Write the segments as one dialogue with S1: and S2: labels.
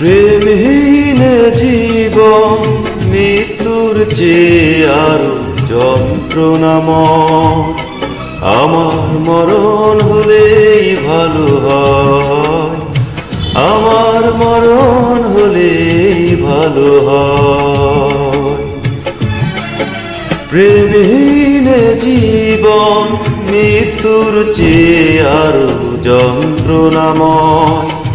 S1: প্রেমহীন জীবন, মৃত্যুর চেয়ে আরও যন্ত্রণাময়। আমার মরণ হলেই ভালো হয়। আমার মরণ হলেই ভালো হয়। প্রেমহীন জীবন, মৃত্যুর চেয়ে আরও যন্ত্রণাময়।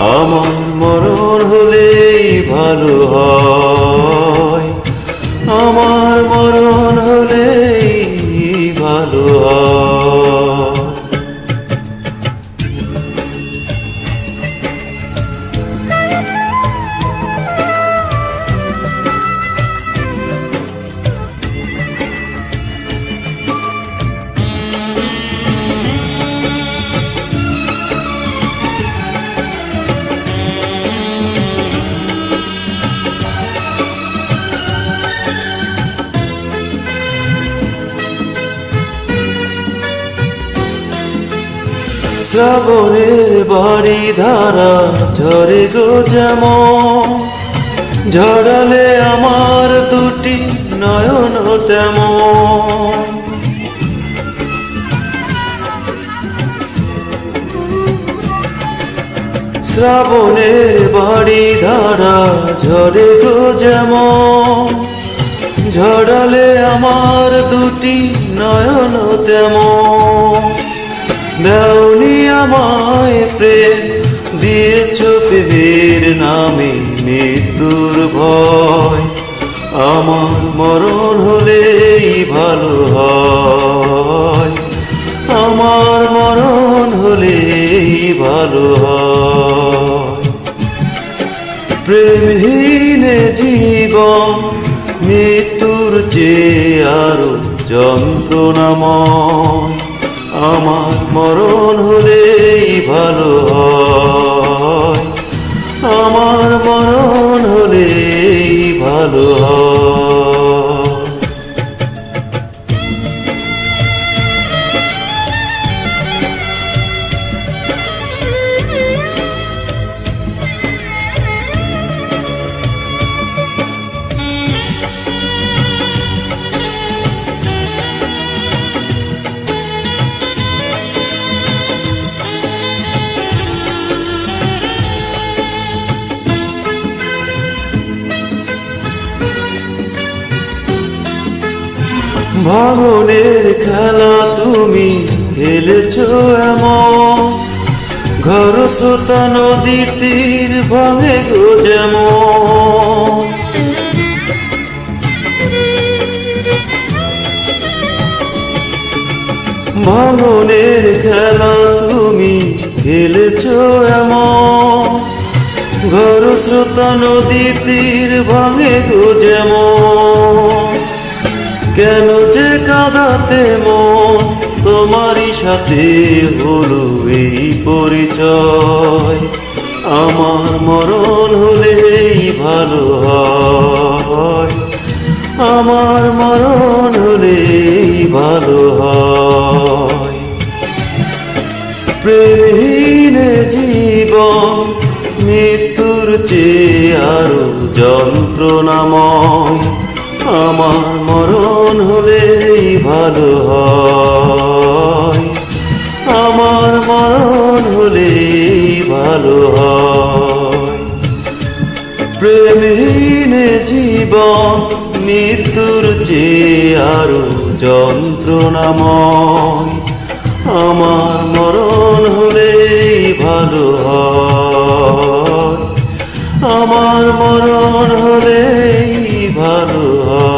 S1: আমার মরণ হলেই ভালো হয়। আমার মরণ হলেই ভালো শ্রাবণের বাড়ি ধারা ঝরে গো যেমন। ঝরালে আমার দুটি নয়ন তেমন। শ্রাবণের বাড়ি ধারা ঝরে গো যেমন। ঝরালে আমার দুটি নয়ন তেমন। দেওনি আমায় প্রেম দিয়েছ প্রেমের নামে মৃত্যুর ভয়। আমার মরণ হলেই ভালো হয়। আমার মরণ হলেই ভালো হয়। প্রেমহীন জীবন মৃত্যুর চেয়ে আরও যন্ত্রণাময়। আমার মরণ হলেই ভালো। ভাঙনের খেলা তুমি খেলেছ এমন। ঘর সোতা নদীর তীর ভাঙে গো যেমন। ভাঙনের খেলা তুমি খেলেছ এমন। ঘর স্রোতা নদীর তীর ভাঙে গো যেমন। কেন যে কাঁদাতে মন? তোমারই সাথে হলো এই পরিচয়। আমার মরণ হলেই ভালো হয়। আমার মরণ হলেই ভালো হয়। প্রেমহীন জীবন, মৃত্যুর চেয়ে আরও যন্ত্রণাময়। আমার মরণ হলে ভালো হয়। আমার মরণ হলে ভালো হয়। প্রেমহীন জীবন, মৃত্যুর যে আর যন্ত্রণাময়। আমার মরণ হলে ভালো হয়। আমার মরণ হলেই ভালো হয়।